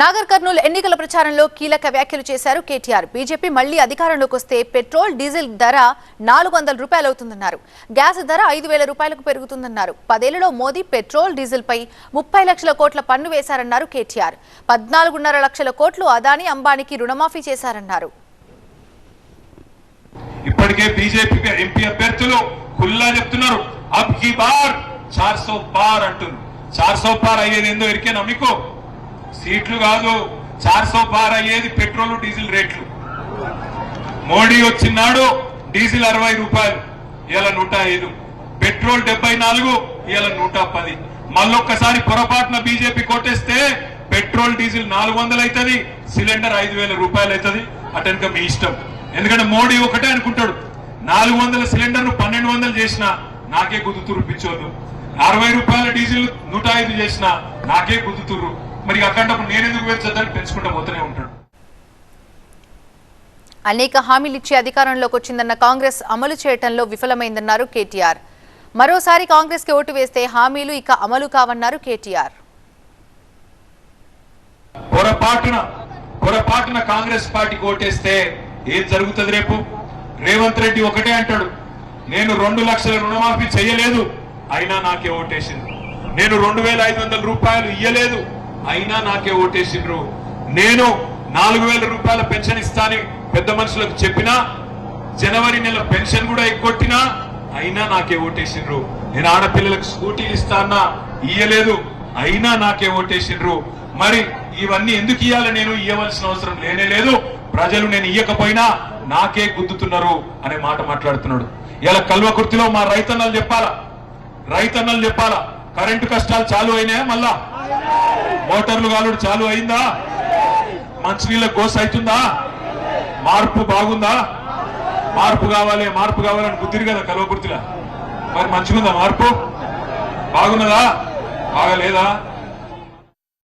నాగర్ కర్నూలు ఎన్నికల ప్రచారంలో కీలక వ్యాఖ్యలు చేశారు కేటీఆర్. బీజేపీ మళ్ళీ అధికారంలోకి వస్తే పెట్రోల్ డీజిల్ ధర నాలుగు వందల రూపాయలు అవుతుందన్నారు గ్యాస్ ధర ఐదు వేల రూపాయలకు పెరుగుతుందన్నారు. పదేళ్ళలో మోదీ పెట్రోల్ డీజిల్ పై ముప్పై లక్షల కోట్ల పన్ను వేశారన్నారు కేటీఆర్. పద్నాలుగున్నర లక్షల కోట్లు అదానీ అంబానీకి రుణమాఫీ చేశారన్నారు. ఇప్పటికే బీజేపీ ఎంపీ అభ్యర్థులు ఖుల్లా చెప్తున్నారు. అబ్ కీ బార్ చార్ సో పార్ అంటున్నారు చార్ సో పార్ అయ్యేది ఏందో ఎరికేనా నమ్మికో. సీట్లు కాదు చార్ సో పార్ అయ్యేది పెట్రోల్ డీజిల్ రేట్లు. మోడీ వచ్చినాడు డీజిల్ అరవై రూపాయలు ఇలా నూట ఐదు. పెట్రోల్ డెబ్బై నాలుగు ఇలా నూట పది. మళ్ళొక్కసారి పొరపాటున బీజేపీ కొట్టేస్తే పెట్రోల్ డీజిల్ నాలుగు వందలు అవుతుంది సిలిండర్ ఐదు వేల రూపాయలు అవుతుంది అటెనక మీ ఇష్టం. ఎందుకంటే మోడీ ఒకటే అనుకుంటాడు నాలుగు వందల సిలిండర్ను పన్నెండు వందలు చేసిన నాకే గుద్దుతురు పిచ్చోళ్ళు. అరవై రూపాయల డీజిల్ నూట ఐదు చేసిన నాకే గుద్దుతుర్రు మరి అక్కడప్పుడు నేనెందుకు పెంచొద్దని పెంచుకుంటూ పోతూనే ఉంటాడు. అనేక హామీలు ఇచ్చి అధికారంలోకి వచ్చిందన్న కాంగ్రెస్ అమలు చేయటంలో విఫలమైందన్నారు కేటీఆర్. మరోసారి కాంగ్రెస్కి ఓటు వేస్తే హామీలు ఇక అమలు కావన్నారు కేటీఆర్. పొరపాటున పొరపాటున కాంగ్రెస్ పార్టీకి ఓటేస్తే ఏం జరుగుతుంది రేపు? రేవంత్ రెడ్డి ఒకటే అంటాడు నేను రెండు లక్షల రుణమాఫీ చేయలేదు అయినా నాకే ఓటేసింది. నేను రెండు వేల ఐదు వందల రూపాయలు ఇయ్యలేదు అయినా నాకే ఓటేసిండ్రు. నేను నాలుగు వేల రూపాయల పెన్షన్ ఇస్తానని పెద్ద మనుషులకు చెప్పినా జనవరి నెల పెన్షన్ కూడా ఎగ్గొట్టినా అయినా నాకే ఓటేసిండ్రు. నేను ఆడపిల్లలకు స్కూటీలు ఇస్తానా ఇయ్యలేదు. అయినా నాకే ఓటేసిండ్రు. మరి ఇవన్నీ ఎందుకు ఇయ్యాలి నేను? ఇయ్యవలసిన అవసరం లేనే లేదు. ప్రజలు నేను ఇయ్యకపోయినా నాకే గుద్దుతున్నారు అనే మాట మాట్లాడుతున్నాడు. ఇలా కల్వకుర్తిలో మా రైతన్నలు చెప్పాలా? రైతన్నలు చెప్పాలా? కరెంటు కష్టాలు చాలు అయినాయా మళ్ళా? మోటార్లు కాలుడు చాలు అయిందా? మంచినీళ్ళ గోస అవుతుందా? మార్పు బాగుందా? మార్పు కావాలి మార్పు కావాలని గుద్దిరు కదా కలవకుర్తిలా. మరి మంచిగుందా మార్పు? బాగున్నదా? బాగలేదా?